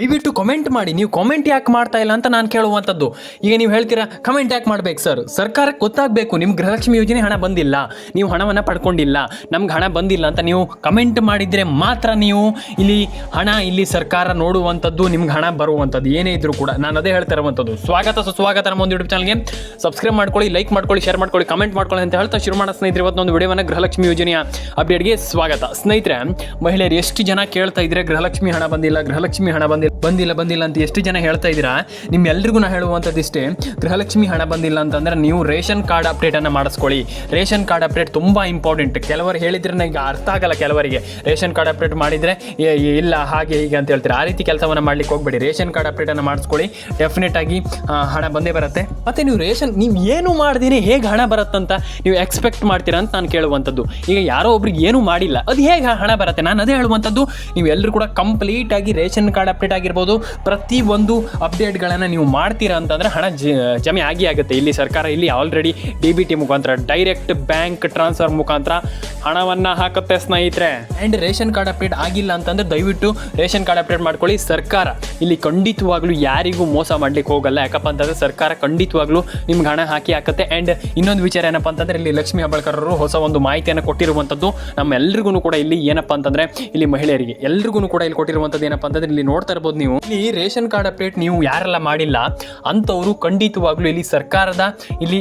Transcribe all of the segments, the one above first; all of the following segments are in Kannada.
ದಯವಿಟ್ಟು ಕಮೆಂಟ್ ಮಾಡಿ. ನೀವು ಕಾಮೆಂಟ್ ಯಾಕೆ ಮಾಡ್ತಾ ಇಲ್ಲ ಅಂತ ನಾನು ಕೇಳುವಂಥದ್ದು ಈಗ ನೀವು ಹೇಳ್ತೀರಾ ಕಮೆಂಟ್ ಯಾಕೆ ಮಾಡ್ಬೇಕು ಸರ್ ಸರ್ಕಾರಕ್ಕೆ ಗೊತ್ತಾಗಬೇಕು ನಿಮ್ಮ ಗೃಹಲಕ್ಷ್ಮಿ ಯೋಜನೆ ಹಣ ಬಂದಿಲ್ಲ. ನೀವು ಹಣವನ್ನು ಪಡ್ಕೊಂಡಿಲ್ಲ. ನಮ್ಗೆ ಹಣ ಬಂದಿಲ್ಲ ಅಂತ ನೀವು ಕಮೆಂಟ್ ಮಾಡಿದರೆ ಮಾತ್ರ ನೀವು ಇಲ್ಲಿ ಹಣ ಇಲ್ಲಿ ಸರ್ಕಾರ ನೋಡುವಂಥದ್ದು ನಿಮ್ಗೆ ಹಣ ಬರುವಂಥದ್ದು ಏನೇ ಇದ್ರೂ ಕೂಡ ನಾನು ಅದೇ ಹೇಳ್ತಾ ಇರುವಂಥದ್ದು ಸ್ವಾಗತ ಸುಸ್ವಾಗತ ನಮ್ಮ ಒಂದು ಯೂಟ್ಯೂಬ್ ಚಾನಲ್ಗೆ ಸಬ್ಸ್ಕ್ರೈಬ್ ಮಾಡ್ಕೊಳ್ಳಿ ಲೈಕ್ ಮಾಡ್ಕೊಳ್ಳಿ ಶೇರ್ ಮಾಡ್ಕೊಳ್ಳಿ ಕಮೆಂಟ್ ಮಾಡ್ಕೊಳ್ಳಿ ಅಂತ ಹೇಳ್ತಾ ಶುರು ಮಾಡೋ ಸ್ನೇಹಿತರೆ ಇವತ್ತೊಂದು ವಿಡಿಯೋವನ್ನು ಗೃಹಲಕ್ಷ್ಮಿ ಯೋಜನೆಯ ಅಪ್ಡೇಟ್ಗೆ ಸ್ವಾಗತ. ಸ್ನೇಹಿತರೆ, ಮಹಿಳೆಯರು ಎಷ್ಟು ಜನ ಕೇಳ್ತಾ ಇದ್ರೆ ಗೃಹಲಕ್ಷ್ಮಿ ಹಣ ಬಂದಿಲ್ಲ, ಗೃಹಲಕ್ಷ್ಮಿ ಹಣ ಬಂದಿಲ್ಲ ಬಂದಿಲ್ಲ ಬಂದಿಲ್ಲ ಅಂತ ಎಷ್ಟು ಜನ ಹೇಳ್ತಾ ಇದ್ದೀರಾ? ನಿಮ್ಮೆಲ್ರಿಗೂ ನಾನು ಹೇಳುವಂಥದ್ದು ಇಷ್ಟೇ, ಗೃಹಲಕ್ಷ್ಮಿ ಹಣ ಬಂದಿಲ್ಲ ಅಂತಂದ್ರೆ ನೀವು ರೇಷನ್ ಕಾರ್ಡ್ ಅಪ್ಡೇಟನ್ನು ಮಾಡಿಸ್ಕೊಳ್ಳಿ. ರೇಷನ್ ಕಾರ್ಡ್ ಅಪ್ಡೇಟ್ ತುಂಬ ಇಂಪಾರ್ಟೆಂಟ್. ಕೆಲವರು ಹೇಳಿದ್ರೆ ನನಗೆ ಅರ್ಥ ಆಗಲ್ಲ ಕೆಲವರಿಗೆ. ರೇಷನ್ ಕಾರ್ಡ್ ಅಪ್ಡೇಟ್ ಮಾಡಿದರೆ ಇಲ್ಲ, ಹಾಗೆ, ಹೀಗೆ ಅಂತ ಹೇಳ್ತಾರೆ? ಆ ರೀತಿ ಕೆಲಸವನ್ನು ಮಾಡ್ಲಿಕ್ಕೆ ಹೋಗಬೇಡಿ. ರೇಷನ್ ಕಾರ್ಡ್ ಅಪ್ಡೇಟನ್ನು ಮಾಡಿಸ್ಕೊಳ್ಳಿ. ಡೆಫಿನೆಟ್ ಆಗಿ ಹಣ ಬಂದೇ ಬರುತ್ತೆ. ಮತ್ತೆ ನೀವು ರೇಷನ್, ನೀವು ಏನು ಮಾಡಿದೀನಿ, ಹೇಗೆ ಹಣ ಬರುತ್ತಂತ ನೀವು ಎಕ್ಸ್ಪೆಕ್ಟ್ ಮಾಡ್ತೀರಾ ಅಂತ ನಾನು ಕೇಳುವಂಥದ್ದು. ಈಗ ಯಾರೋ ಒಬ್ರಿಗೆ ಏನೂ ಮಾಡಿಲ್ಲ, ಅದು ಹೇಗೆ ಹಣ ಬರುತ್ತೆ? ನಾನು ಅದೇ ಹೇಳುವಂಥದ್ದು. ನೀವು ಎಲ್ಲರೂ ಕೂಡ ಕಂಪ್ಲೀಟ್ ಆಗಿ ರೇಷನ್ ಕಾರ್ಡ್ ಅಪ್ಡೇಟ್ ಆಗಿರ್ಬೋದು. ಪ್ರತಿ ಒಂದು ಅಪ್ಡೇಟ್ಗಳನ್ನು ನೀವು ಮಾಡ್ತೀರಾ ಅಂತಂದರೆ ಹಣ ಜಮೆ ಆಗಿ ಆಗುತ್ತೆ. ಇಲ್ಲಿ ಸರ್ಕಾರ ಇಲ್ಲಿ ಆಲ್ರೆಡಿ ಡಿ ಬಿ ಟಿ ಮುಖಾಂತರ ಡೈರೆಕ್ಟ್ ಬ್ಯಾಂಕ್ ಟ್ರಾನ್ಸ್ಫರ್ ಮುಖಾಂತರ ಹಣವನ್ನು ಹಾಕುತ್ತೆ ಸ್ನೇಹಿತರೆ. ಆ್ಯಂಡ್ ರೇಷನ್ ಕಾರ್ಡ್ ಅಪ್ಡೇಟ್ ಆಗಿಲ್ಲ ಅಂತಂದರೆ ದಯವಿಟ್ಟು ರೇಷನ್ ಕಾರ್ಡ್ ಅಪ್ಡೇಟ್ ಮಾಡ್ಕೊಳ್ಳಿ. ಸರ್ಕಾರ ಇಲ್ಲಿ ಖಂಡಿತವಾಗ್ಲೂ ಯಾರಿಗೂ ಮೋಸ ಮಾಡ್ಲಿಕ್ಕೆ ಹೋಗಲ್ಲ. ಯಾಕಪ್ಪ ಅಂತಂದ್ರೆ ಸರ್ಕಾರ ಖಂಡಿತವಾಗ್ಲೂ ನಿಮ್ಗೆ ಹಣ ಹಾಕಿ ಹಾಕುತ್ತೆ. ಆ್ಯಂಡ್ ಇನ್ನೊಂದು ವಿಚಾರ ಏನಪ್ಪ ಅಂತಂದರೆ ಇಲ್ಲಿ ಲಕ್ಷ್ಮೀ ಹಬ್ಬಳ್ಕರರು ಹೊಸ ಒಂದು ಮಾಹಿತಿಯನ್ನು ಕೊಟ್ಟಿರುವಂಥದ್ದು ನಮ್ಮೆಲ್ಲರಿಗೂ ಕೂಡ ಇಲ್ಲಿ ಏನಪ್ಪ ಅಂತಂದರೆ ಇಲ್ಲಿ ಮಹಿಳೆಯರಿಗೆ ಎಲ್ರಿಗೂ ಕೂಡ ಇಲ್ಲಿ ಕೊಟ್ಟಿರುವಂಥದ್ದು ಏನಪ್ಪ ಅಂತಂದರೆ ಇಲ್ಲಿ ನೋಡ್ತಾ ಇರ್ಬೋದು ನೀವು. ಇಲ್ಲಿ ರೇಷನ್ ಕಾರ್ಡ್ ಅಪ್ಡೇಟ್ ನೀವು ಯಾರೆಲ್ಲ ಮಾಡಿಲ್ಲ, ಅಂಥವರು ಖಂಡಿತವಾಗ್ಲೂ ಇಲ್ಲಿ ಸರ್ಕಾರದ, ಇಲ್ಲಿ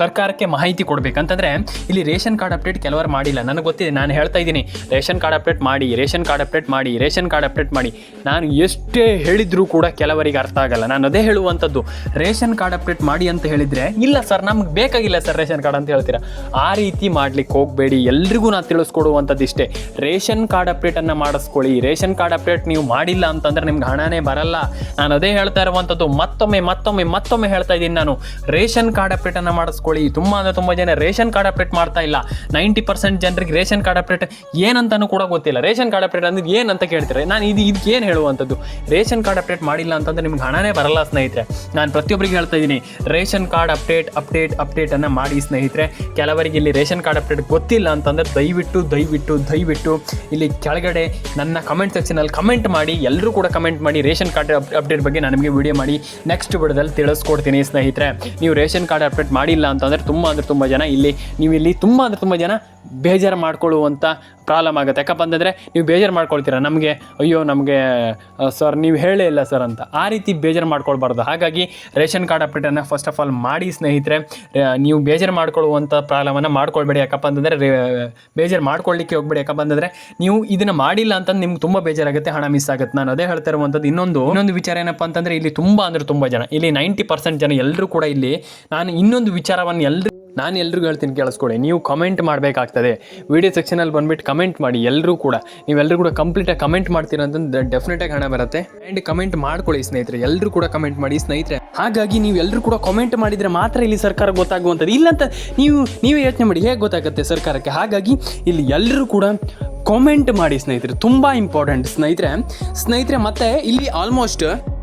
ಸರ್ಕಾರಕ್ಕೆ ಮಾಹಿತಿ ಕೊಡ್ಬೇಕಂತಂದ್ರೆ ಇಲ್ಲಿ ರೇಷನ್ ಕಾರ್ಡ್ ಅಪ್ಡೇಟ್ ಕೆಲವರು ಮಾಡಿಲ್ಲ. ನನಗೆ ಗೊತ್ತಿದೆ, ನಾನು ಹೇಳ್ತಾ ಇದ್ದೀನಿ, ರೇಷನ್ ಕಾರ್ಡ್ ಅಪ್ಡೇಟ್ ಮಾಡಿ, ರೇಷನ್ ಕಾರ್ಡ್ ಅಪ್ಡೇಟ್ ಮಾಡಿ, ರೇಷನ್ ಕಾರ್ಡ್ ಅಪ್ಡೇಟ್ ಮಾಡಿ. ನಾನು ಎಷ್ಟೇ ಹೇಳಿದ್ರೂ ಕೂಡ ಕೆಲವರಿಗೆ ಅರ್ಥ ಆಗಲ್ಲ. ನಾನು ಅದೇ ಹೇಳುವಂಥದ್ದು, ರೇಷನ್ ಕಾರ್ಡ್ ಅಪ್ಡೇಟ್ ಮಾಡಿ ಅಂತ ಹೇಳಿದರೆ, ಇಲ್ಲ ಸರ್, ನಮ್ಗೆ ಬೇಕಾಗಿಲ್ಲ ಸರ್ ರೇಷನ್ ಕಾರ್ಡ್ ಅಂತ ಹೇಳ್ತೀರಾ? ಆ ರೀತಿ ಮಾಡ್ಲಿಕ್ಕೆ ಹೋಗಬೇಡಿ. ಎಲ್ರಿಗೂ ನಾನು ತಿಳಿಸ್ಕೊಡುವಂಥದ್ದು ಇಷ್ಟೇ ರೇಷನ್ ಕಾರ್ಡ್ ಅಪ್ಡೇಟನ್ನು ಮಾಡಿಸ್ಕೊಳ್ಳಿ. ರೇಷನ್ ಕಾರ್ಡ್ ಅಪ್ಡೇಟ್ ನೀವು ಮಾಡಿಲ್ಲ ಅಂತಂದ್ರೆ ನಿಮ್ಗೆ ಹಣನೇ ಬರಲ್ಲ. ನಾನು ಅದೇ ಹೇಳ್ತಾ ಇರುವಂಥದ್ದು ಮತ್ತೊಮ್ಮೆ ಮತ್ತೊಮ್ಮೆ ಮತ್ತೊಮ್ಮೆ ಹೇಳ್ತಾ ಇದ್ದೀನಿ ನಾನು. ರೇಷನ್ ಕಾರ್ಡ್ ಅಪ್ಡೇಟನ್ನು ಮಾಡಿಸ್ಕೊಳ್ಳಿ. ತುಂಬ ಅಂದರೆ ತುಂಬ ಜನ ರೇಷನ್ ಕಾರ್ಡ್ ಅಪ್ಡೇಟ್ ಮಾಡ್ತಾ ಇಲ್ಲ. ನೈಂಟಿ ಪರ್ಸೆಂಟ್ ಜನರಿಗೆ ರೇಷನ್ ಕಾರ್ಡ್ ಅಪ್ಡೇಟ್ ಏನಂತನೂ ಕೂಡ ಗೊತ್ತಿಲ್ಲ. ರೇಷನ್ ಕಾರ್ಡ್ ಅಪ್ಡೇಟ್ ಅಂದ್ರೆ ಏನಂತ ಕೇಳ್ತಾರೆ? ನಾನು ಇದು ಇದಕ್ಕೆ ಏನು ಹೇಳುವಂಥದ್ದು? ರೇಷನ್ ಕಾರ್ಡ್ ಅಪ್ಡೇಟ್ ಮಾಡಿಲ್ಲ ಅಂತಂದ್ರೆ ನಿಮ್ಗೆ ಹಣನೇ ಬರಲ್ಲ ಸ್ನೇಹಿತರೆ. ನಾನು ಪ್ರತಿಯೊಬ್ಬರಿಗೆ ಹೇಳ್ತಾ ಇದ್ದೀನಿ, ರೇಷನ್ ಕಾರ್ಡ್ ಅಪ್ಡೇಟ್ ಅಪ್ಡೇಟ್ ಅಪ್ಡೇಟನ್ನು ಮಾಡಿ ಸ್ನೇಹಿತರೆ. ಕೆಲವರಿಗೆ ಇಲ್ಲಿ ರೇಷನ್ ಕಾರ್ಡ್ ಅಪ್ಡೇಟ್ ಗೊತ್ತಿಲ್ಲ ಅಂತಂದ್ರೆ ದಯವಿಟ್ಟು ದಯವಿಟ್ಟು ದಯವಿಟ್ಟು ಇಲ್ಲಿ ಕೆಳಗಡೆ ನನ್ನ ಕಮೆಂಟ್ ಸೆಕ್ಷನಲ್ಲಿ ಕಮೆಂಟ್ ಮಾಡಿ. ಎಲ್ಲರೂ ಕೂಡ ಮಾಡಿ ರೇಷನ್ ಕಾರ್ಡ್ ಅಪ್ಡೇಟ್ ಬಗ್ಗೆ ನಾನು ನಿಮಗೆ ವಿಡಿಯೋ ಮಾಡಿ ನೆಕ್ಸ್ಟ್ ವಿಡಿಯೋದಲ್ಲಿ ತಿಳಿಸ್ಕೊಡ್ತೀನಿ ಸ್ನೇಹಿತರೆ. ನೀವು ರೇಷನ್ ಕಾರ್ಡ್ ಅಪ್ಡೇಟ್ ಮಾಡಿಲ್ಲ ಅಂತಂದರೆ ತುಂಬ ಅಂದರೆ ತುಂಬ ಜನ ಇಲ್ಲಿ ನೀವು ಇಲ್ಲಿ ತುಂಬ ಅಂದರೆ ತುಂಬ ಜನ ಬೇಜಾರು ಮಾಡ್ಕೊಳ್ಳುವಂಥ ಪ್ರಾಬ್ಲಮ್ ಆಗುತ್ತೆ. ಯಾಕಪ್ಪ ಅಂತಂದರೆ ನೀವು ಬೇಜಾರು ಮಾಡ್ಕೊಳ್ತೀರಾ? ನಮಗೆ, ಅಯ್ಯೋ, ನಮಗೆ ಸರ್, ನೀವು ಹೇಳೇ ಇಲ್ಲ ಸರ್ ಅಂತ. ಆ ರೀತಿ ಬೇಜಾರು ಮಾಡ್ಕೊಳ್ಬಾರ್ದು. ಹಾಗಾಗಿ ರೇಷನ್ ಕಾರ್ಡ್ ಅಪ್ಡೇಟನ್ನು ಫಸ್ಟ್ ಆಫ್ ಆಲ್ ಮಾಡಿ ಸ್ನೇಹಿತರೆ ನೀವು ಬೇಜಾರು ಮಾಡ್ಕೊಳ್ಳುವಂಥ ಪ್ರಾಬ್ಲಮನ್ನು ಮಾಡ್ಕೊಳ್ಬೇಡಿ. ಯಾಕಪ್ಪ ಅಂತಂದರೆ ಬೇಜಾರು ಮಾಡ್ಕೊಳ್ಳಿಕ್ಕೆ ಹೋಗ್ಬೇಡಿ. ಯಾಕಪ್ಪ ಅಂತಂದರೆ, ನೀವು ಇದನ್ನು ಮಾಡಿಲ್ಲ ಅಂತ ನಿಮ್ಗೆ ತುಂಬ ಬೇಜಾರಾಗುತ್ತೆ, ಹಣ ಮಿಸ್ ಆಗುತ್ತೆ. ನಾನು ಅದೇ ಹೇಳ್ತಾ ಇರುವಂಥದ್ದು. ಇನ್ನೊಂದು ಇನ್ನೊಂದು ವಿಚಾರ ಏನಪ್ಪ ಅಂತಂದರೆ, ಇಲ್ಲಿ ತುಂಬ ಅಂದರೆ ತುಂಬ ಜನ, ಇಲ್ಲಿ ನೈಂಟಿ ಪರ್ಸೆಂಟ್ ಜನ ಎಲ್ಲರೂ ಕೂಡ ಇಲ್ಲಿ, ನಾನು ಇನ್ನೊಂದು ವಿಚಾರವನ್ನು ಎಲ್ಲರೂ ನಾನು ಎಲ್ರಿಗೂ ಹೇಳ್ತೀನಿ ಕೇಳಿಸ್ಕೊಳ್ಳಿ, ನೀವು ಕಮೆಂಟ್ ಮಾಡಬೇಕಾಗ್ತದೆ. ವಿಡಿಯೋ ಸೆಕ್ಷನಲ್ಲಿ ಬಂದುಬಿಟ್ಟು ಕಮೆಂಟ್ ಮಾಡಿ ಎಲ್ಲರೂ ಕೂಡ. ನೀವೆಲ್ಲರೂ ಕೂಡ ಕಂಪ್ಲೀಟಾಗಿ ಕಮೆಂಟ್ ಮಾಡ್ತೀರಾ ಅಂತಂದ್ರೆ ಡೆಫಿನೆಟಾಗಿ ಹಣ ಬರುತ್ತೆ. ಆ್ಯಂಡ್ ಕಮೆಂಟ್ ಮಾಡ್ಕೊಳ್ಳಿ ಸ್ನೇಹಿತರೆ ಎಲ್ಲರೂ ಕೂಡ ಕಮೆಂಟ್ ಮಾಡಿ ಸ್ನೇಹಿತರೆ. ಹಾಗಾಗಿ ನೀವು ಎಲ್ಲರೂ ಕೂಡ ಕಮೆಂಟ್ ಮಾಡಿದರೆ ಮಾತ್ರ ಇಲ್ಲಿ ಸರ್ಕಾರ ಗೊತ್ತಾಗುವಂಥದ್ದು. ಇಲ್ಲಂತ ನೀವು, ನೀವೇ ಯೋಚನೆ ಮಾಡಿ, ಹೇಗೆ ಗೊತ್ತಾಗುತ್ತೆ ಸರ್ಕಾರಕ್ಕೆ? ಹಾಗಾಗಿ ಇಲ್ಲಿ ಎಲ್ಲರೂ ಕೂಡ ಕಾಮೆಂಟ್ ಮಾಡಿ ಸ್ನೇಹಿತರೆ, ತುಂಬ ಇಂಪಾರ್ಟೆಂಟ್ ಸ್ನೇಹಿತರೆ. ಸ್ನೇಹಿತರೆ, ಮತ್ತೆ ಇಲ್ಲಿ ಆಲ್ಮೋಸ್ಟ್